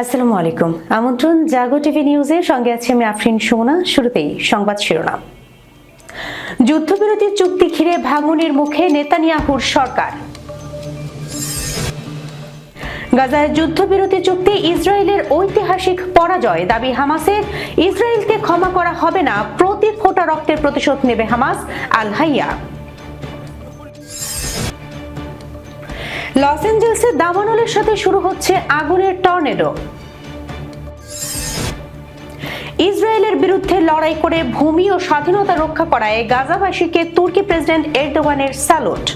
আসসালামু আলাইকুম। আমন্ত্রণ জাগো টিভি নিউজে। সঙ্গে আছে আমি আফরিন সুমনা। শুরুতেই সংবাদ শিরোনাম। যুদ্ধবিরতি চুক্তি ঘিরে ভাঙনের মুখে নেতানিয়াহুর সরকার। গাজায় যুদ্ধবিরতি চুক্তি ইসরায়েলের ঐতিহাসিক পরাজয় দাবি হামাসের ইসরায়েলকে ক্ষমা করা হবে না। প্রতি ফোঁটা রক্তের প্রতিশোধ নেবে হামাস আল লস অ্যাঞ্জেলসে দাবানলের সাথে শুরু হচ্ছে আগুনের টর্নেডো। ইসরায়েলের বিরুদ্ধে লড়াই করে ভূমি ও স্বাধীনতা রক্ষা করায় গাজাবাসীকে তুর্কি প্রেসিডেন্ট এরদোগানের স্যালুট।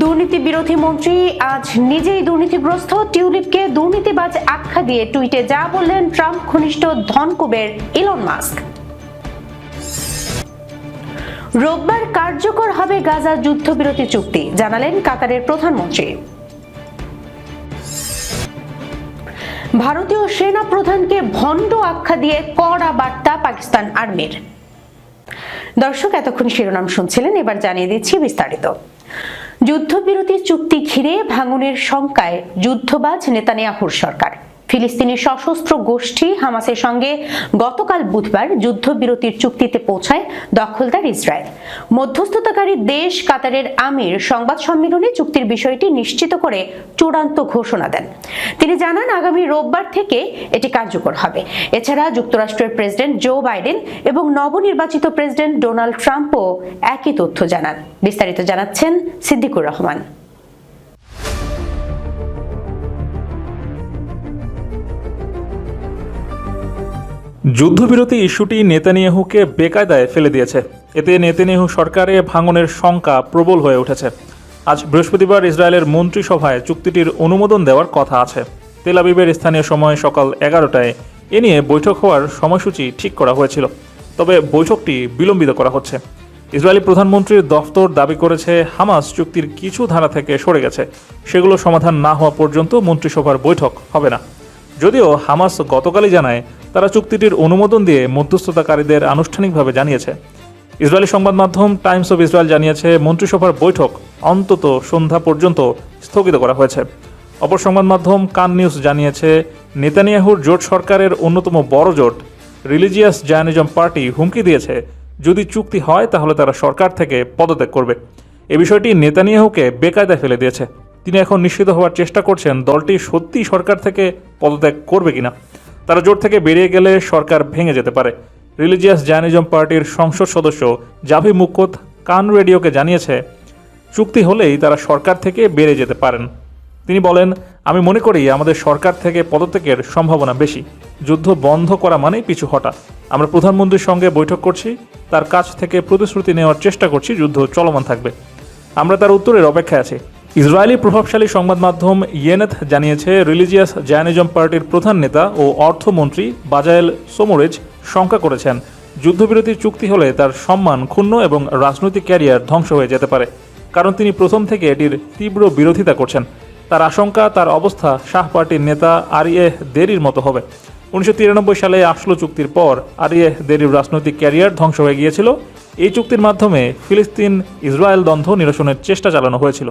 দুর্নীতি বিরোধী মন্ত্রী আজ নিজেই দুর্নীতিগ্রস্ত। টিউলিপকে দুর্নীতিবাজ আখ্যা দিয়ে টুইটে যা বললেন ট্রাম্প ঘনিষ্ঠ ধনকুবের ইলন মাস্ক। রোববার কার্যকর হবে গাজা যুদ্ধবিরতি চুক্তি, জানালেন কাতারের প্রধানমন্ত্রী। ভারতীয় সেনা প্রধানকে ভণ্ড আখ্যা দিয়ে কড়া বার্তা পাকিস্তান আর্মির। দর্শক, এতক্ষণ শিরোনাম শুনছিলেন, এবার জানিয়ে দিচ্ছি বিস্তারিত। যুদ্ধবিরতি চুক্তি ঘিরে ভাঙনের শঙ্কায় যুদ্ধবাজ নেতানিয়াহুর সরকার। ফিলিস্তিনি সশস্ত্র গোষ্ঠী হামাসের সঙ্গে গতকাল বুধবার যুদ্ধবিরতির চুক্তিতে পৌঁছায় দখলদার ইসরায়েল। মধ্যস্থতাকারী দেশ কাতারের আমির সংবাদ সম্মেলনে চুক্তির বিষয়টি নিশ্চিত করে চূড়ান্ত ঘোষণা দেন। তিনি জানান, আগামী রোববার থেকে এটি কার্যকর হবে। এছাড়া যুক্তরাষ্ট্রের প্রেসিডেন্ট জো বাইডেন এবং নবনির্বাচিত প্রেসিডেন্ট ডোনাল্ড ট্রাম্পও একই তথ্য জানান। বিস্তারিত জানাচ্ছেন সিদ্দিকুর রহমান। যুদ্ধবিরতি ইস্যুটি নেতানিয়াহুকে বেকায়দায় ফেলে দিয়েছে। এতে নেতানিয়াহু সরকারে ভাঙনের শঙ্কা প্রবল হয়ে উঠেছে। আজ বৃহস্পতিবার ইসরায়েলের মন্ত্রিসভায় চুক্তিটির অনুমোদন দেওয়ার কথা আছে। তেল আবিবের স্থানীয় সময় সকাল এগারোটায় এ নিয়ে বৈঠক হওয়ার সময়সূচি ঠিক করা হয়েছিল। তবে বৈঠকটি বিলম্বিত করা হচ্ছে। ইসরায়েলি প্রধানমন্ত্রীর দফতর দাবি করেছে, হামাস চুক্তির কিছু ধারা থেকে সরে গেছে। সেগুলো সমাধান না হওয়া পর্যন্ত মন্ত্রিসভার বৈঠক হবে না। যদিও হামাস গতকালই জানায় তারা চুক্তিটির অনুমোদন দিয়ে মধ্যস্থতাকারীদের আনুষ্ঠানিকভাবে জানিয়েছে। ইসরায়েলি সংবাদ মাধ্যম টাইমস অফ ইসরায়েল জানিয়েছে, মন্ত্রিসভার বৈঠক অন্তত সন্ধ্যা পর্যন্ত স্থগিত করা হয়েছে। অপর সংবাদ মাধ্যম কান নিউজ জানিয়েছে, নেতানিয়াহুর জোট সরকারের অন্যতম বড় জোট, রিলিজিয়াস জায়নিজম পার্টি হুমকি দিয়েছে, যদি চুক্তি হয় তাহলে তারা সরকার থেকে পদত্যাগ করবে। এ বিষয়টি নেতানিয়াহুকে বেকায়দায় ফেলে দিয়েছে। তিনি এখন নিশ্চিত হওয়ার চেষ্টা করছেন দলটি সত্যি সরকার থেকে পদত্যাগ করবে কিনা। তারা জোট থেকে বেরিয়ে গেলে সরকার ভেঙে যেতে পারে। রিলিজিয়াস জায়নিজম পার্টির সংসদ সদস্য জাভি মুক্কত কান রেডিওকে জানিয়েছে, চুক্তি হলেই তারা সরকার থেকে বেরিয়ে যেতে পারেন। তিনি বলেন, আমি মনে করি আমাদের সরকার থেকে পদত্যাগের সম্ভাবনা বেশি। যুদ্ধ বন্ধ করা মানেই পিছু হটা। আমরা প্রধানমন্ত্রীর সঙ্গে বৈঠক করছি, তার কাছ থেকে প্রতিশ্রুতি নেওয়ার চেষ্টা করছি, যুদ্ধ চলমান থাকবে। আমরা তার উত্তরের অপেক্ষায় আছি। ইসরায়েলি প্রভাবশালী সংবাদ মাধ্যম ইয়েনেথ জানিয়েছে, রিলিজিয়াস জায়নিজম পার্টির প্রধান নেতা ও অর্থমন্ত্রী বাজায়েল সোমোরেজ শঙ্কা করেছেন যুদ্ধবিরতির চুক্তি হলে তার সম্মান ক্ষুণ্ণ এবং রাজনৈতিক ক্যারিয়ার ধ্বংস হয়ে যেতে পারে। কারণ তিনি প্রথম থেকে এটির তীব্র বিরোধিতা করছেন। তার আশঙ্কা, তার অবস্থা, শাহ পার্টির নেতা আরিয়ে দেরির মতো হবে। উনিশশো তিরানব্বই সালে আসলো চুক্তির পর আরিয়ে দেরির রাজনৈতিক ক্যারিয়ার ধ্বংস হয়ে গিয়েছিল। এই চুক্তির মাধ্যমে ফিলিস্তিন ইসরায়েল দ্বন্দ্ব নিরসনের চেষ্টা চালানো হয়েছিল।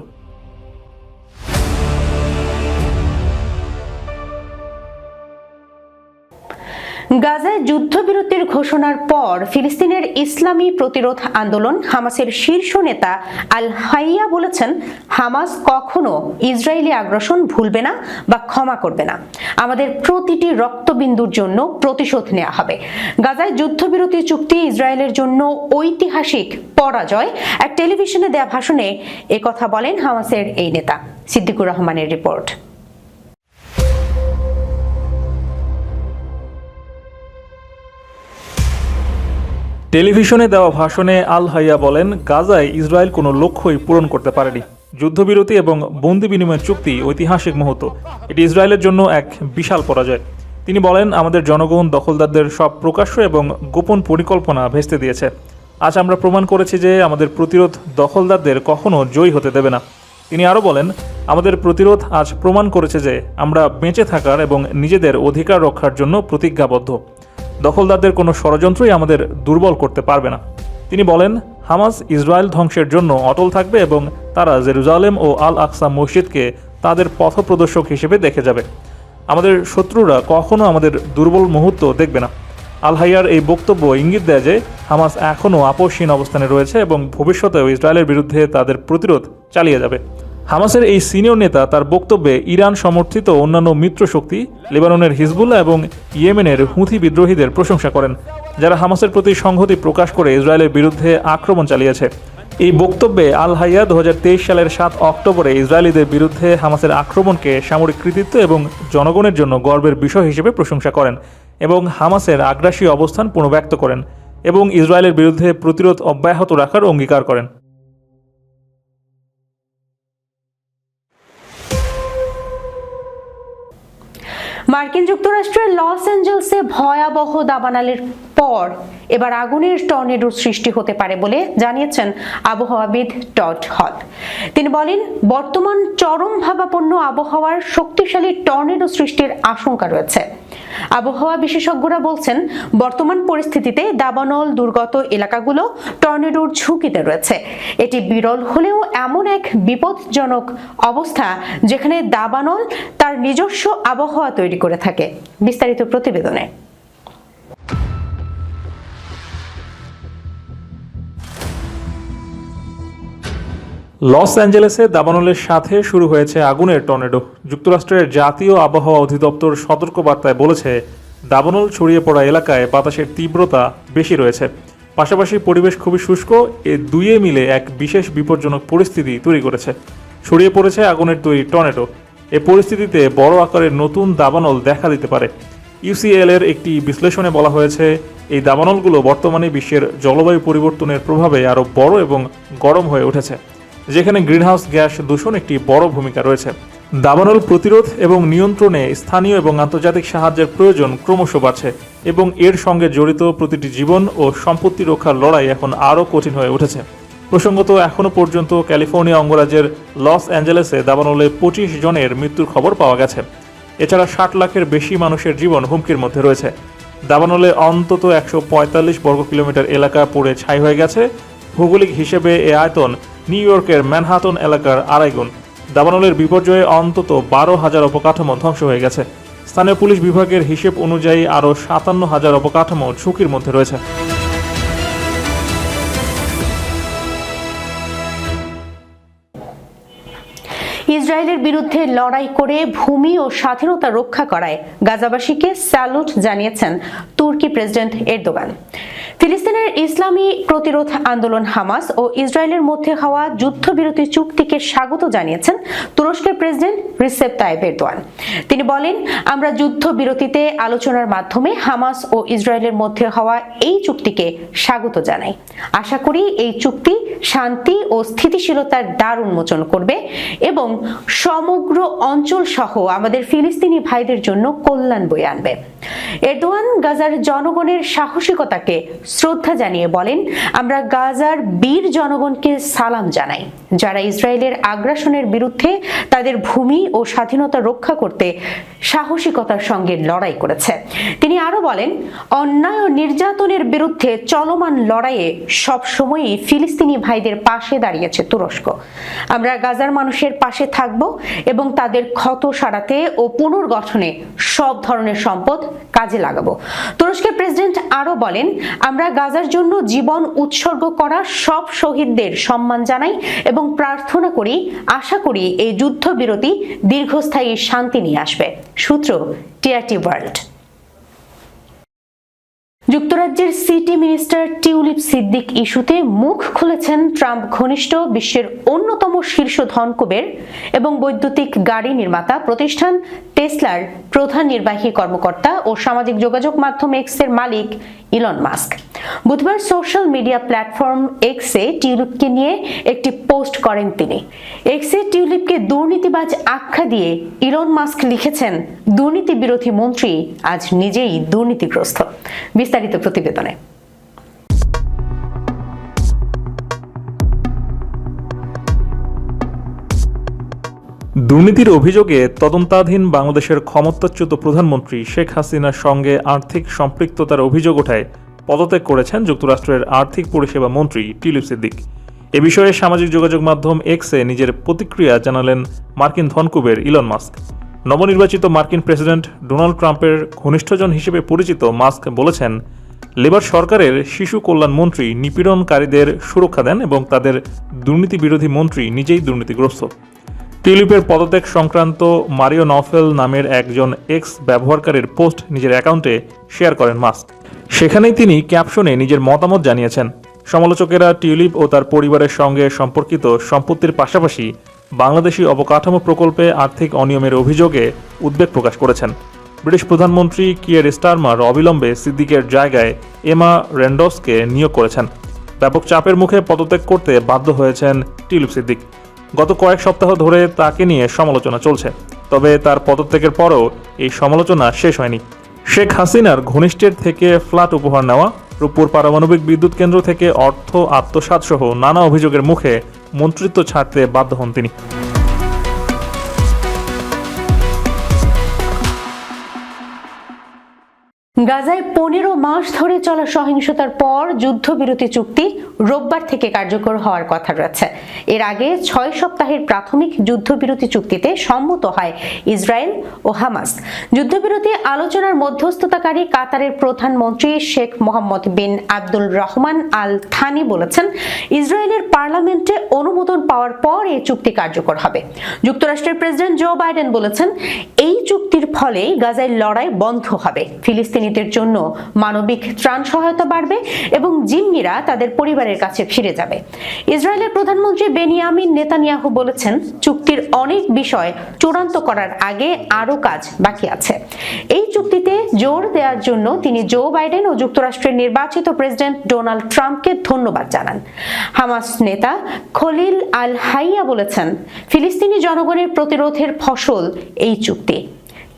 গাজায় যুদ্ধবিরতির ঘোষণার পর ফিলিস্তিনের ইসলামী প্রতিরোধ আন্দোলন হামাসের শীর্ষ নেতা আল হাইয়া বলেছেন, হামাস কখনো ইসরায়েলি আগ্রাসন ভুলবে না বা ক্ষমা করবে না। আমাদের প্রতিটি রক্তবিন্দুর জন্য প্রতিশোধ নেওয়া হবে। গাজায় যুদ্ধবিরতি চুক্তি ইসরায়েলের জন্য ঐতিহাসিক পরাজয়। এক টেলিভিশনে দেয়া ভাষণে কথা বলেন হামাসের এই নেতা। সিদ্দিকুর রহমানের রিপোর্ট। টেলিভিশনে দেওয়া ভাষণে আল হাইয়া বলেন, গাজায় ইসরায়েল কোনো লক্ষ্যই পূরণ করতে পারেনি। যুদ্ধবিরতি এবং বন্দি বিনিময় চুক্তি ঐতিহাসিক মুহূর্ত। এটি ইসরায়েলের জন্য এক বিশাল পরাজয়। তিনি বলেন, আমাদের জনগণ, দখলদারদের সব প্রকাশ্য এবং গোপন পরিকল্পনা ভেস্তে দিয়েছে। আজ আমরা প্রমাণ করেছি যে আমাদের প্রতিরোধ দখলদারদের কখনও জয়ী হতে দেবে না। তিনি আরও বলেন, আমাদের প্রতিরোধ আজ প্রমাণ করেছে যে আমরা বেঁচে থাকার এবং নিজেদের অধিকার রক্ষার জন্য প্রতিজ্ঞাবদ্ধ। দখলদারদের কোনো ষড়যন্ত্রই আমাদের দুর্বল করতে পারবে না। তিনি বলেন, হামাস ইসরায়েল ধ্বংসের জন্য অটল থাকবে এবং তারা জেরুজালেম ও আল আকসা মসজিদকে তাদের পথপ্রদর্শক হিসেবে দেখে যাবে। আমাদের শত্রুরা কখনও আমাদের দুর্বল মুহূর্ত দেখবে না। আল হাইয়ার এই বক্তব্য ইঙ্গিত দেয় যে, হামাস এখনও আপোষহীন অবস্থানে রয়েছে এবং ভবিষ্যতেও ইসরায়েলের বিরুদ্ধে তাদের প্রতিরোধ চালিয়ে যাবে। হামাসের এই সিনিয়র নেতা তার বক্তব্যে ইরান সমর্থিত অন্যান্য মিত্র শক্তি, লেবাননের হিজবুল্লাহ এবং ইয়েমেনের হুথি বিদ্রোহীদের প্রশংসা করেন, যারা হামাসের প্রতি সংহতি প্রকাশ করে ইসরায়েলের বিরুদ্ধে আক্রমণ চালিয়েছে। এই বক্তব্যে আল হাইয়া দু সালের সাত অক্টোবরে ইসরায়েলিদের বিরুদ্ধে হামাসের আক্রমণকে সামরিক কৃতিত্ব এবং জনগণের জন্য গর্বের বিষয় হিসেবে প্রশংসা করেন এবং হামাসের আগ্রাসী অবস্থান পুনর্ব্যক্ত করেন এবং ইসরায়েলের বিরুদ্ধে প্রতিরোধ অব্যাহত রাখার অঙ্গীকার করেন। মার্কিন যুক্তরাষ্ট্রের লস অ্যাঞ্জেলসে ভয়াবহ দাবানালের পর এবার আগুনের টর্নেডোর সৃষ্টি হতে পারে বলে জানিয়েছেন আবহাওয়াবিদ টড হল। তিনি বলেন, বর্তমান চরম ভাবাপন্ন আবহাওয়ার শক্তিশালী টর্নেডো সৃষ্টির আশঙ্কা রয়েছে। আবহাওয়া বিশেষজ্ঞরা বলছেন, বর্তমান পরিস্থিতিতে দাবানল, দুর্গত এলাকাগুলো টর্নেডোর ঝুঁকিতে রয়েছে। এটি বিরল হলেও এমন এক বিপদজনক অবস্থা যেখানে দাবানল তার নিজস্ব আবহাওয়া তৈরি করে থাকে। বিস্তারিত প্রতিবেদনে। লস অ্যাঞ্জেলেসে দাবানলের সাথে শুরু হয়েছে আগুনের টর্নেডো। যুক্তরাষ্ট্রের জাতীয় আবহাওয়া অধিদপ্তর সতর্কবার্তায় বলেছে, দাবানল ছড়িয়ে পড়া এলাকায় বাতাসের তীব্রতা বেশি রয়েছে। পাশাপাশি পরিবেশ খুবই শুষ্ক, এ দুইয়ে মিলে এক বিশেষ বিপজ্জনক পরিস্থিতি তৈরি করেছে। ছড়িয়ে পড়েছে আগুনের তৈরি টর্নেডো। এ পরিস্থিতিতে বড় আকারের নতুন দাবানল দেখা দিতে পারে। ইউসিএল এর একটি বিশ্লেষণে বলা হয়েছে, এই দাবানলগুলো বর্তমানে বিশ্বের জলবায়ু পরিবর্তনের প্রভাবে আরও বড় এবং গরম হয়ে উঠেছে। যেখানে গ্রিনহাউস গ্যাস দূষণ একটি বড় ভূমিকা রয়েছে। দাবানল প্রতিরোধ এবং নিয়ন্ত্রণে স্থানীয় এবং আন্তর্জাতিক সাহায্যের প্রয়োজন ক্রমশ বাড়ছে এবং এর সঙ্গে জড়িত প্রতিটি জীবন ও সম্পত্তি রক্ষার লড়াই এখন আরও কঠিন হয়ে উঠেছে। প্রসঙ্গত এখনও পর্যন্ত ক্যালিফোর্নিয়া অঙ্গরাজ্যের লস অ্যাঞ্জেলেসে দাবানলে পঁচিশ জনের মৃত্যুর খবর পাওয়া গেছে। এছাড়া ষাট লাখের বেশি মানুষের জীবন হুমকির মধ্যে রয়েছে। দাবানলে অন্তত একশো পঁয়তাল্লিশ বর্গ কিলোমিটার এলাকা পুড়ে ছাই হয়ে গেছে। ভৌগোলিক হিসেবে এ আয়তন নিউ ইয়র্কের ম্যানহাটন এলাকার আড়াই গুণ। দাবানলের বিপর্যয়ে অন্তত বারো হাজার অবকাঠামো ধ্বংস হয়ে গেছে। স্থানীয় পুলিশ বিভাগের হিসেব অনুযায়ী আরও সাতান্ন হাজার অবকাঠামো ঝুঁকির মধ্যে রয়েছে। ইসরায়েলের বিরুদ্ধে লড়াই করে ভূমি ও স্বাধীনতা রক্ষা করায় গাজাবাসীকে স্যালুট জানিয়েছেন তুর্কি প্রেসিডেন্ট এরদোগান। ফিলিস্তিনের ইসলামী প্রতিরোধ আন্দোলন হামাস ও ইসরায়েলের মধ্যে হওয়া যুদ্ধবিরতি চুক্তিকে স্বাগত জানিয়েছেন তুরস্কের প্রেসিডেন্ট রিসেপ তাইব এরদোয়ান। তিনি বলেন, আমরা যুদ্ধবিরতিতে আলোচনার মাধ্যমে হামাস ও ইসরায়েলের মধ্যে হওয়া এই চুক্তিকে স্বাগত জানাই। আশা করি এই চুক্তি শান্তি ও স্থিতিশীলতার দ্বার উন্মোচন করবে এবং সমগ্র অঞ্চল সহ আমাদের ফিলিস্তিনি ভাইদের জন্য কল্যাণ বয়ে আনবে। এরদোয়ান গাজার জনগণের সাহসিকতাকে শ্রদ্ধা জানিয়ে বলেন আমরা গাজার বীর জনগণকে সালাম জানাই। যারা ইসরায়েলের আগ্রাসনের বিরুদ্ধে তাদের ভূমি ও স্বাধীনতা রক্ষা করতে সাহসিকতার সঙ্গে লড়াই করেছে। তিনি আরও বলেন, অন্যায় ও নির্যাতনের বিরুদ্ধে চলমান লড়াইয়ে সবসময়ই ফিলিস্তিনি ভাইদের পাশে দাঁড়িয়েছে তুরস্ক। আমরা গাজার মানুষের পাশে থাকব এবং তাদের ক্ষত সারাতে ও পুনর্গঠনে সব ধরনের সম্পদ কাজে লাগাবো। তুরস্কের প্রেসিডেন্ট আরও বলেন, আমরা গাজার জন্য জীবন উৎসর্গ করা সব শহীদদের সম্মান জানাই এবং প্রার্থনা করি, আশা করি এই যুদ্ধবিরতি দীর্ঘস্থায়ী শান্তি নিয়ে আসবে। সূত্র টিআরটি ওয়ার্ল্ড যুক্তরাজ্যের সিটি মিনিস্টার টিউলিপ সিদ্দিক ইস্যুতে মুখ খুলেছেন ট্রাম্প ঘনিষ্ঠ বিশ্বের অন্যতম শীর্ষ ধনকুবের এবং বৈদ্যুতিক গাড়ি নির্মাতা প্রতিষ্ঠান টেসলার প্রধান নির্বাহী কর্মকর্তা ও সামাজিক যোগাযোগ মাধ্যম এক্সের মালিক ইলন মাস্ক বুধবার সোশ্যাল মিডিয়া প্ল্যাটফর্ম এক্সে টিউলিপকে নিয়ে একটি পোস্ট করেন তিনি। এক্সে টিউলিপকে দুর্নীতিবাজ আখ্যা দিয়ে ইলন মাস্ক লিখেছেন দুর্নীতি বিরোধী মন্ত্রী আজ নিজেই দুর্নীতিগ্রস্ত। বিস্তারিত প্রতিবেদনে। দুর্নীতির অভিযোগে তদন্তাধীন বাংলাদেশের ক্ষমতাচ্যুত প্রধানমন্ত্রী শেখ হাসিনার সঙ্গে আর্থিক সম্পৃক্ততার অভিযোগ ওঠায় পদত্যাগ করেছেন যুক্তরাষ্ট্রের আর্থিক পরিষেবা মন্ত্রী টিলিপ সিদ্দিক। এ বিষয়ে সামাজিক যোগাযোগ মাধ্যম এক্সে নিজের প্রতিক্রিয়া জানালেন মার্কিন ধনকুবের ইলন মাস্ক। নবনির্বাচিত মার্কিন প্রেসিডেন্ট ডোনাল্ড ট্রাম্পের ঘনিষ্ঠজন হিসেবে পরিচিত মাস্ক বলেছেন, লেবার সরকারের শিশু কল্যাণ মন্ত্রী নিপীড়নকারীদের সুরক্ষা দেন এবং তাদের দুর্নীতি বিরোধী মন্ত্রী নিজেই দুর্নীতিগ্রস্ত। টিউলিপের পদত্যাগ সংক্রান্ত মারিও নফেল নামের একজন এক্স ব্যবহারকারীর পোস্ট নিজের অ্যাকাউন্টে শেয়ার করেন মাস্ক। সেখানেই তিনি ক্যাপশনে নিজের মতামত জানিয়েছেন। সমালোচকেরা টিউলিপ ও তার পরিবারের সঙ্গে সম্পর্কিত সম্পত্তির পাশাপাশি বাংলাদেশি অবকাঠামো প্রকল্পে আর্থিক অনিয়মের অভিযোগে উদ্বেগ প্রকাশ করেছেন। ব্রিটিশ প্রধানমন্ত্রী কিয়ের স্টারমার অবিলম্বে সিদ্দিকের জায়গায় এমা র্যান্ডসকে নিয়োগ করেছেন। ব্যাপক চাপের মুখে পদত্যাগ করতে বাধ্য হয়েছেন টিউলিপ সিদ্দিক। গত কয়েক সপ্তাহ ধরে তাকে নিয়ে সমালোচনা চলছে। তবে তার পদত্যাগের পরও এই সমালোচনা শেষ হয়নি। শেখ হাসিনার ঘনিষ্ঠের থেকে ফ্ল্যাট উপহার নেওয়া, রূপপুর পারমাণবিক বিদ্যুৎ কেন্দ্র থেকে অর্থ, আত্মসাতসহ নানা অভিযোগের মুখে মন্ত্রিত্ব ছাড়তে বাধ্য হন তিনি। গাজায় পনেরো মাস ধরে চলা সহিংসতার পর যুদ্ধবিরতি চুক্তি রোববার থেকে কার্যকর হওয়ার কথা রয়েছে। এর আগে ছয় সপ্তাহের প্রাথমিক যুদ্ধবিরতি চুক্তিতে সম্মত হয় ইসরায়েল ও হামাস। যুদ্ধবিরতি আলোচনার মধ্যস্থতাকারী কাতারের প্রধানমন্ত্রী Sheikh Mohammed bin Abdul Rahman Al Thani বলেছেন, ইসরায়েলের পার্লামেন্টে অনুমোদন পাওয়ার পর এই চুক্তি কার্যকর হবে। যুক্তরাষ্ট্রের প্রেসিডেন্ট জো বাইডেন বলেছেন, এই চুক্তির ফলে গাজায় লড়াই বন্ধ হবে। ফিলিস্তিনিদের জন্য মানবিক ত্রাণ সহায়তা বাড়বে এবং জিম্মিরা তাদের পরিবারের কাছে ফিরে যাবে। ইসরায়েলের প্রধানমন্ত্রী বেনিয়ামিন নেতানিয়াহু বলেছেন, চুক্তির অনেক বিষয় চূড়ান্ত করার আগে আরও কাজ বাকি আছে। এই চুক্তিতে জোর দেওয়ার জন্য তিনি জো বাইডেন ও যুক্তরাষ্ট্রের নির্বাচিত প্রেসিডেন্ট ডোনাল্ড ট্রাম্পকে ধন্যবাদ জানান। হামাস নেতা খলিল আল হাইয়া বলেছেন, ফিলিস্তিনি জনগণের প্রতিরোধের ফসল এই চুক্তি।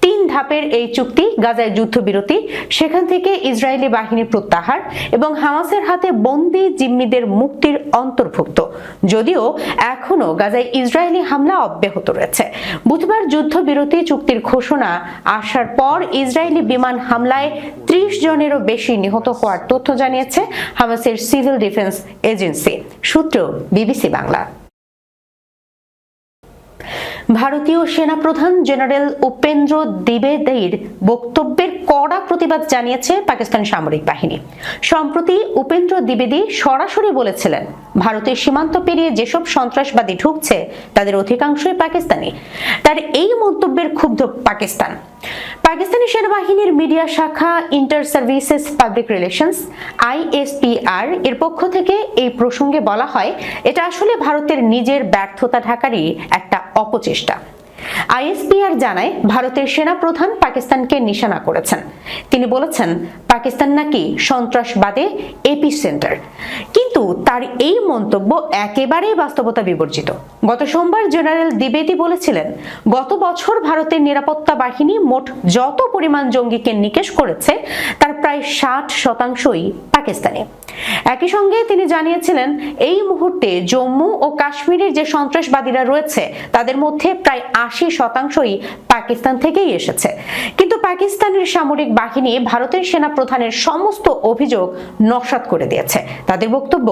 তিন ধাপের এই চুক্তি গাজায় যুদ্ধবিরতি, সেখান থেকে ইসরায়েলি বাহিনী প্রত্যাহার এবং হামাসের হাতে বন্দি জিম্মিদের মুক্তির অন্তর্ভুক্ত। যদিও এখনও গাজায় ইসরায়েলি হামলা অব্যাহত রয়েছে। বুধবার যুদ্ধবিরতি চুক্তির ঘোষণা আসার পর ইসরায়েলি বিমান হামলায় ত্রিশ জনেরও বেশি নিহত হওয়ার তথ্য জানিয়েছে হামাসের সিভিল ডিফেন্স এজেন্সি। সূত্র বিবিসি বাংলা। ভারতীয় সেনাপ্রধান জেনারেল উপেন্দ্র দ্বিবেদীর বক্তব্যের কড়া প্রতিবাদ জানিয়েছে পাকিস্তান সামরিক বাহিনী। সম্প্রতি উপেন্দ্র দ্বিবেদী সরাসরি বলেছিলেন, ভারতের সীমান্ত পেরিয়ে যেসব সন্ত্রাসবাদী ঢুকছে, তাদের অধিকাংশই পাকিস্তানি। তার এই মন্তব্যের ক্ষুব্ধ পাকিস্তান। পাকিস্তানি সেনাবাহিনীর মিডিয়া শাখা inter services public relations ISPR এর পক্ষ থেকে এই প্রসঙ্গে বলা হয়, এটা আসলে ভারতের নিজের ব্যর্থতা ঢাকারই একটা অপচেষ্টা। আইএসপিআর জানায়, ভারতের সেনা প্রধান পাকিস্তানকে নিশানা করেছেন। তিনি বলেছেন, পাকিস্তান নাকি সন্ত্রাসবাদে এপি সেন্টার কিন্তু তার এই মন্তব্য একেবারেই বাস্তবতা বিবর্জিত। গত সোমবার জেনারেল দ্বিবেদী বলেছিলেন, গত বছর ভারতের নিরাপত্তা বাহিনী মোট যত পরিমাণ জঙ্গিকে নিকেশ করেছে, তার প্রায় ষাট শতাংশই পাকিস্তানি। একই সঙ্গে তিনি জানিয়েছিলেন, এই মুহূর্তে জম্মু ও কাশ্মীরের যে সন্ত্রাসবাদীরা রয়েছে, তাদের মধ্যে প্রায় আশি শতাংশই পাকিস্তান থেকেই এসেছে। কিন্তু পাকিস্তানের সামরিক বাহিনী ভারতের সেনা প্রধানের সমস্ত অভিযোগ নস্যাৎ করে দিয়েছে। তাদের বক্তব্য,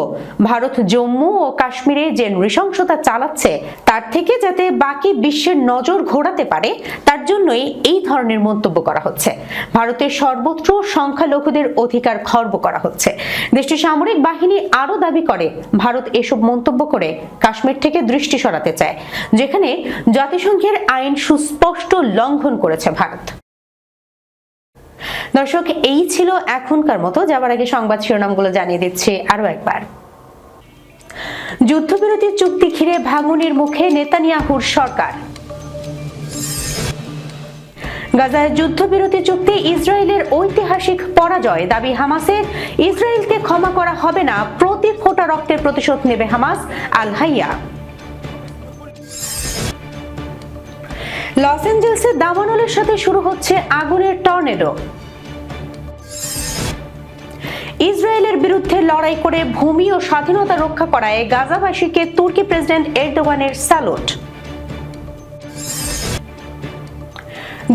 ভারত জম্মু ও কাশ্মীরে যে নৃশংসতা চালাচ্ছে, তার থেকে যাতে বাকি বিশ্বের নজর ঘোরাতে পারে, তার জন্যই এই ধরনের মন্তব্য করা হচ্ছে। ভারতের সর্বত্র সংখ্যালঘুদের অধিকার খর্ব করা হচ্ছে। দেশটির সামরিক বাহিনী আরও দাবি করে, ভারত এসব মন্তব্য করে কাশ্মীর থেকে দৃষ্টি সরাতে চায়, যেখানে জাতিসংঘের আইন সুস্পষ্ট লঙ্ঘন করেছে ভারত। দর্শক, এই ছিল এখনকার মতো। যাবার আগে সংবাদ শিরোনামগুলো জানিয়ে দিচ্ছি আরও একবার। যুদ্ধবিরতি চুক্তি ঘিরে ভাঙনের মুখে নেতানিয়াহুর সরকার। গাজায় যুদ্ধবিরতি চুক্তি ইসরায়েলের ঐতিহাসিক পরাজয় দাবি হামাসের ইসরায়েলকে ক্ষমা করা হবে না, প্রতি ফোঁটা রক্তের প্রতিশোধ নেবে হামাস আল হাইয়া লস অ্যাঞ্জেলসে দাবানলের সাথে শুরু হচ্ছে আগুনের টর্নেডো। ইসরায়েলের বিরুদ্ধে লড়াই করে ভূমি ও স্বাধীনতা রক্ষা করায় গাজাবাসীকে তুর্কি প্রেসিডেন্ট এরদোগানের স্যালুট।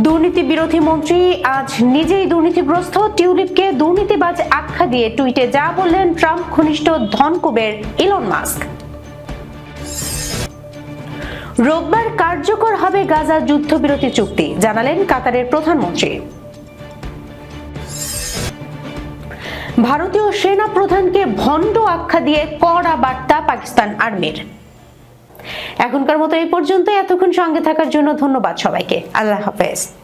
দুর্নীতি বিরোধী মন্ত্রী আজ নিজেই দুর্নীতিগ্রস্ত। টিউলিপকে দুর্নীতিবাজ আখ্যা দিয়ে টুইটে যা বললেন ট্রাম্প ঘনিষ্ঠ ধনকুবের ইলন মাস্ক। রোববার কার্যকর হবে গাজা যুদ্ধবিরতি চুক্তি, জানালেন কাতারের প্রধানমন্ত্রী। ভারতীয় সেনা প্রধানকে ভণ্ড আখ্যা দিয়ে কড়া বার্তা পাকিস্তান আর্মির। এখনকার মতো এই পর্যন্ত এতক্ষণ সঙ্গে থাকার জন্য ধন্যবাদ সবাইকে। আল্লাহ হাফেজ।